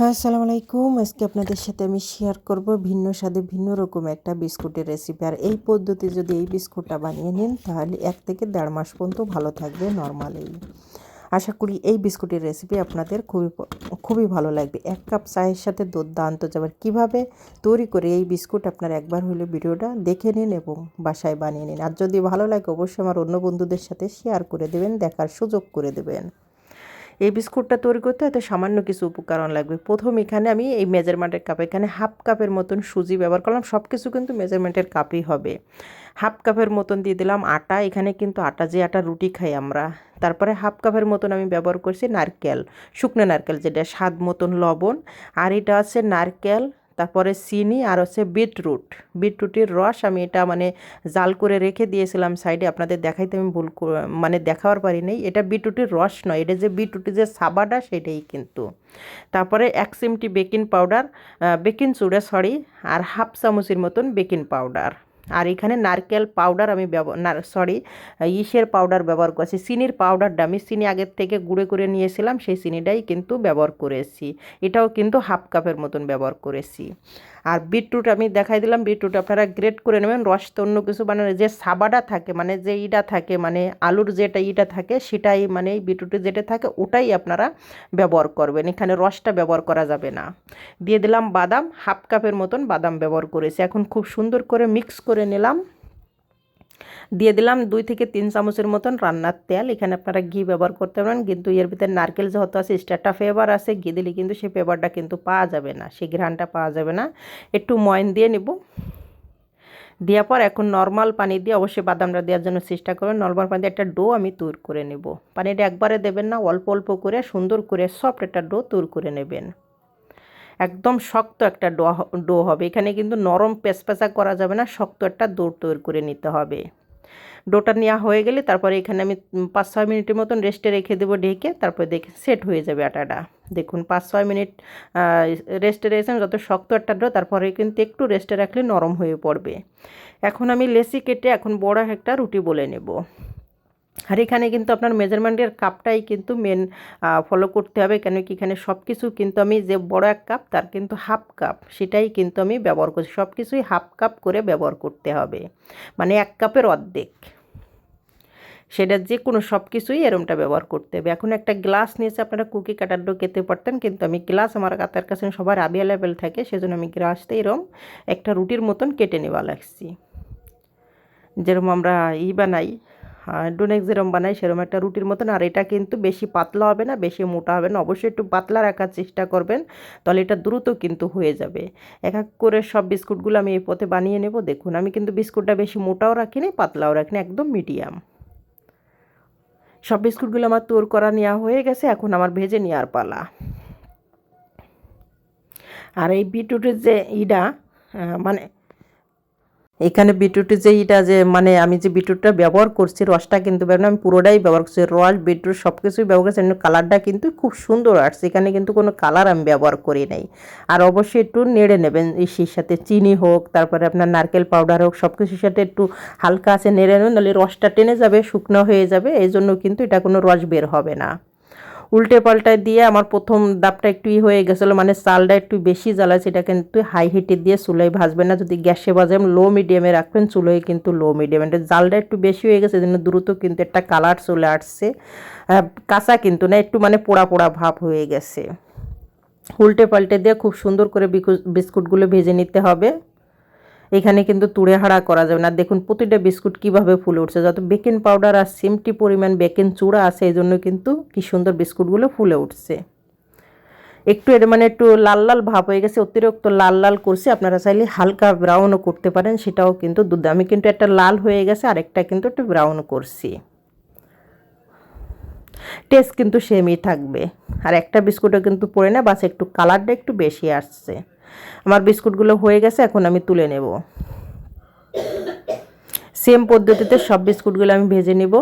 হ্যাঁ আসসালামু আলাইকুম আজকে আপনাদের সাথে আমি শেয়ার করব ভিন্ন স্বাদে ভিন্ন রকম একটা বিস্কুটের রেসিপি আর এই পদ্ধতি যদি এই বিস্কুটটা বানিয়ে নেন, তাহলে এক থেকে দেড় মাস পর্যন্ত ভালো থাকবে নর্মালেই আশা করি এই বিস্কুটের রেসিপি আপনাদের খুবই খুবই ভালো লাগবে। এক কাপ চায়ের সাথে দুর্দান্ত যাবার কীভাবে তৈরি করে এই বিস্কুট আপনার একবার হলে ভিডিওটা দেখে নিন এবং বাসায় বানিয়ে নিন। আর যদি ভালো লাগে, অবশ্যই আমার অন্য বন্ধুদের সাথে শেয়ার করে দেবেন, দেখার সুযোগ করে দেবেন। এই বিস্কুটটা তৈরি করতে হয়তো সামান্য কিছু উপকরণ লাগবে। প্রথম এখানে আমি এই মেজারমেন্টের কাপ, এখানে হাফ কাপের মতন সুজি ব্যবহার করলাম সব কিছু কিন্তু মেজারমেন্টের কাপই হবে। হাফ কাপের মতন দিয়ে দিলাম আটা, এখানে কিন্তু আটা, যে আটা রুটি খাই আমরা। তারপরে হাফ কাপের মতন আমি ব্যবহার করছি নারকেল, শুকনো নারকেল, যেটা স্বাদ মতন লবণ। আর এটা আছে নারকেল তারপরে চিনি আর হচ্ছে বিটরুট। বিটরুটের রস আমি এটা মানে জাল করে রেখে দিয়েছিলাম সাইডে। আপনাদের দেখাইতে আমি ভুল মানে দেখাবার পারি নাই। এটা বিটরুটের রস নয়, এটা যে বিটরুটের যে সাবাটা সেটাই কিন্তু। তারপরে এক চিমটি বেকিং পাউডার বেকিং চুড়ে সরি, আর হাফ চামচের মতন বেকিং পাউডার। আর এখানে নারকেল পাউডার আমি ব্যবহার সরি ইসের পাউডার ব্যবহার করেছি। চিনির পাউডারটা আমি চিনি আগের থেকে গুঁড়ে করে নিয়েছিলাম, সেই চিনিটাই কিন্তু ব্যবহার করেছি। এটাও কিন্তু হাফ কাপের মতন ব্যবহার করেছি। আর বিটরুট আমি দেখাই দিলাম বিটরুট আপনারা গ্রেট করে নেবেন, রস তো অন্য কিছু বানানো যে সাবাটা থাকে মানে যে ইটা থাকে মানে আলুর যেটা ইটা থাকে, সেটাই মানে বিটরুটের যেটা থাকে, ওটাই আপনারা ব্যবহার করবেন। এখানে রসটা ব্যবহার করা যাবে না। দিয়ে দিলাম বাদাম হাফ কাপের মতন বাদাম ব্যবহার করেছি। এখন খুব সুন্দর করে মিক্স করে নিলাম। দিয়ে দিলাম দুই থেকে তিন চামচের মতন রান্নার তেল। এখানে আপনারা ঘি ব্যবহার করতে পারেন, কিন্তু এর ভিতরে নারকেল যেহেতু আছে স্টারটা ফ্লেভার আছে, ঘি দিলে কিন্তু সেই ফ্লেভারটা কিন্তু পাওয়া যাবে না, সেই ঘ্রাণটা পাওয়া যাবে না। একটু ময়ন দিয়ে নেব। দেওয়ার পর এখন নর্মাল পানি দিয়ে অবশ্যই বাদামটা দেওয়ার জন্য চেষ্টা করবেন। নর্মাল পানি দিয়ে একটা ডো আমি তৈরি করে নেব। পানিটা একবারে দেবেন না, অল্প অল্প করে সুন্দর করে সফট একটা ডো তৈরি করে নেবেন। একদম শক্ত একটা ডো ডো হবে। এখানে কিন্তু নরম পেঁচপেঁচা করা যাবে না, শক্ত একটা ডো তৈরি করে নিতে হবে। ডোটা নেওয়া হয়ে গেলে তারপরে এখানে আমি পাঁচ ছয় মিনিটের মতন রেস্টে রেখে দেবো ঢেকে, তারপরে দেখে সেট হয়ে যাবে আটাটা। দেখুন পাঁচ ছয় মিনিট রেস্টে রেখেছেন যত শক্ত একটা ডো, তারপরে কিন্তু একটু রেস্টে রাখলে নরম হয়ে পড়বে। এখন আমি লেসি কেটে এখন বড় একটা রুটি বলে নেব। আর এখানে কিন্তু আপনার মেজারমেন্টের কাপটাই কিন্তু মেন ফলো করতে হবে। কেন কি এখানে সব কিছু কিন্তু আমি যে বড় এক কাপ তার কিন্তু হাফ কাপ সেটাই কিন্তু আমি ব্যবহার করছি। সব কিছুই হাফ কাপ করে ব্যবহার করতে হবে। মানে এক কাপের অর্ধেক। সেটা যে কোনো সব কিছুই এরমটা ব্যবহার করতে হবে। এখন একটা গ্লাস নিয়েছে, আপনারা কুকি কাটার ডো খেতে পারতেন, কিন্তু আমি গ্লাস আমার কাতার কাছে সবার অ্যাভেলেবেল থাকে, সেজন্য আমি গ্লাসটা এরম একটা রুটির মতন কেটে নেওয়া লাগছি। যেরকম আমরা ই বানাই ডোনেক যেরম বানাই, সেরম একটা রুটির মতন। আর এটা কিন্তু বেশি পাতলা হবে না, বেশি মোটা হবে না। অবশ্যই একটু পাতলা রাখার চেষ্টা করবেন, তাহলে এটা দ্রুত কিন্তু হয়ে যাবে। এক এক করে সব বিস্কুটগুলো আমি এই পথে বানিয়ে নেব। দেখুন, আমি কিন্তু বিস্কুটটা বেশি মোটাও রাখিনি, পাতলাও রাখিনি, একদম মিডিয়াম। সব বিস্কুটগুলো আমার তোর করা নেওয়া হয়ে গেছে, এখন আমার ভেজে নেওয়ার পালা। আর এই বিটরুটের যে ইডা মানে এখানে বিটরুটের যে এটা যে মানে আমি যে বিটরুটটা ব্যবহার করছি, রসটা কিন্তু ব্যবহার আমি পুরোটাই ব্যবহার করছি। রস, বিটরুট সব কিছুই ব্যবহার করছি কালারটা কিন্তু খুব সুন্দর আসছে। এখানে কিন্তু কোনো কালার আমি ব্যবহার করি নাই। আর অবশ্যই একটু নেড়ে নেবেন ইসির সাথে চিনি হোক, তারপরে আপনার নারকেল পাউডার হোক সব কিছুর সাথে একটু হালকা আছে, নেড়ে নেবেন, নাহলে রসটা টেনে যাবে, শুকনো হয়ে যাবে এই জন্য কিন্তু এটা কোনো রস বের হবে না। উল্টে পাল্টায় দিয়ে আমার প্রথম দাপটা একটু ই হয়ে গেছিল মানে চালটা একটু বেশি জ্বালা সেটা কিন্তু হাই হিটে দিয়ে চুলোয় ভাজবেন না। যদি গ্যাসে ভাজেন লো মিডিয়ামে রাখবেন, চুলোয় কিন্তু লো মিডিয়ামে জালটা একটু বেশি হয়ে গেছে জন্য দ্রুত কিন্তু একটা কালার চলে আসছে। কাঁচা কিন্তু না, একটু মানে পোড়া পোড়া ভাব হয়ে গেছে। উল্টে পাল্টে দিয়ে খুব সুন্দর করে বিস্কুটগুলো ভেজে নিতে হবে। এখানে কিন্তু তুড়ে হাড়া করা যাবে না। দেখুন, প্রতিটা বিস্কুট কীভাবে ফুলে উঠছে। যত বেকিং পাউডার আর সিমটি পরিমাণ বেকিং চূড়া আছে, এই জন্য কিন্তু কি সুন্দর বিস্কুটগুলো ফুলে উঠছে। একটু এর মানে একটু লাল লাল ভাব হয়ে গেছে, অতিরিক্ত লাল লাল করছে। আপনারা চাইলে হালকা ব্রাউনও করতে পারেন, সেটাও কিন্তু দুধ আমি কিন্তু একটা লাল হয়ে গেছে, আরেকটা কিন্তু একটু ব্রাউন করছি। টেস্ট কিন্তু সেমই থাকবে। আর একটা বিস্কুটও কিন্তু পড়ে না, বাস একটু কালারটা একটু বেশি আসছে। আমার বিস্কুটগুলো হয়ে গেছে, এখন আমি তুলে নেব। সেম পদ্ধতিতে সব বিস্কুটগুলো আমি ভেজে নেব।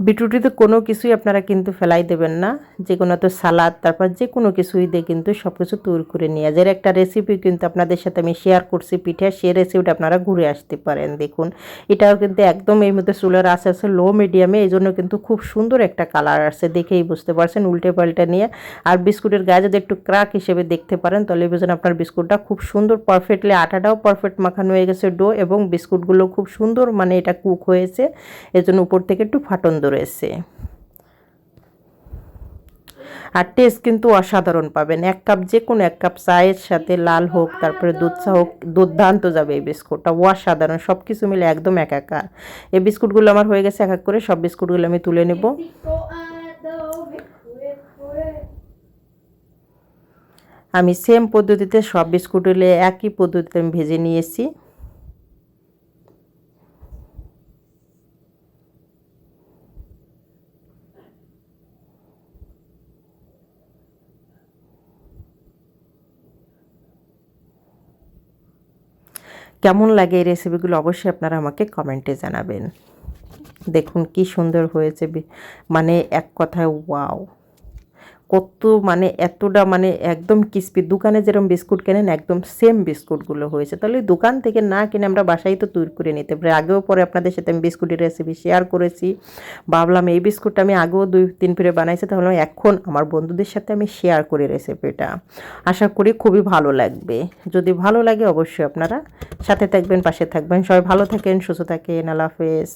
বিটরুটিতে কোনো কিছুই আপনারা কিন্তু ফেলাই দেবেন না। যে কোনো তো সালাদ, তারপর যে কোনো কিছুই দিয়ে কিন্তু সব কিছু তৈরি করে নিয়ে যায় এর একটা রেসিপি কিন্তু আপনাদের সাথে আমি শেয়ার করছি পিঠে, সেই রেসিপিটা আপনারা ঘুরে আসতে পারেন, দেখুন। এটাও কিন্তু একদম এই মধ্যে চুলের আস্তে আস্তে লো মিডিয়ামে এই জন্য কিন্তু খুব সুন্দর একটা কালার আসছে, দেখেই বুঝতে পারছেন উল্টে পাল্টে নিয়ে। আর বিস্কুটের গায়ে যদি একটু ক্রাক হিসেবে দেখতে পারেন, তাহলে বুঝেন আপনার বিস্কুটটা খুব সুন্দর পারফেক্টলি আটাটাও পারফেক্ট মাখানো হয়ে গেছে ডো এবং বিস্কুটগুলো খুব সুন্দর মানে এটা কুক হয়েছে। এজন্য উপর থেকে একটু ফাটন ধরেছে আর টেস্ট কিন্তু অসাধারণ পাবেন। এক কাপ যে কোনো এক কাপ চায়ের সাথে লাল হোক, তারপরে দুধ চা হোক, দুর্দান্ত যাবে এই বিস্কুটটা। অসাধারণ। সব কিছু মিলে একদম একাকার। এই বিস্কুটগুলো আমার হয়ে গেছে এক এক করে। সব বিস্কুটগুলো আমি তুলে নেব। আমি সেম পদ্ধতিতে সব বিস্কুটগুলো একই পদ্ধতিতে আমি ভেজে নিয়েছি। কেমন লাগে এই রেসিপিগুলো অবশ্যই আপনারা আমাকে কমেন্টে জানাবেন। দেখুন কি সুন্দর হয়েছে মানে এক কথায় ওয়াও কত মানে এতটা মানে একদম ক্রিস্পি দোকানে যেরকম বিস্কুট কেনেন, একদম সেম বিস্কুটগুলো হয়েছে। তাহলে দোকান থেকে না কিনে আমরা বাসায় তো তৈরি করে নিতে পারি। আগেও পরে আপনাদের সাথে আমি বিস্কুটের রেসিপি শেয়ার করেছি। ভাবলাম এই বিস্কুটটা আমি আগেও দুই তিন ফিরে বানাইছি, তাহলে এখন আমার বন্ধুদের সাথে আমি শেয়ার করি রেসিপিটা আশা করি খুবই ভালো লাগবে। যদি ভালো লাগে অবশ্যই আপনারা সাথে থাকবেন, পাশে থাকবেন। সবাই ভালো থাকেন, সুস্থ থাকেন। আল্লাহ হাফেজ।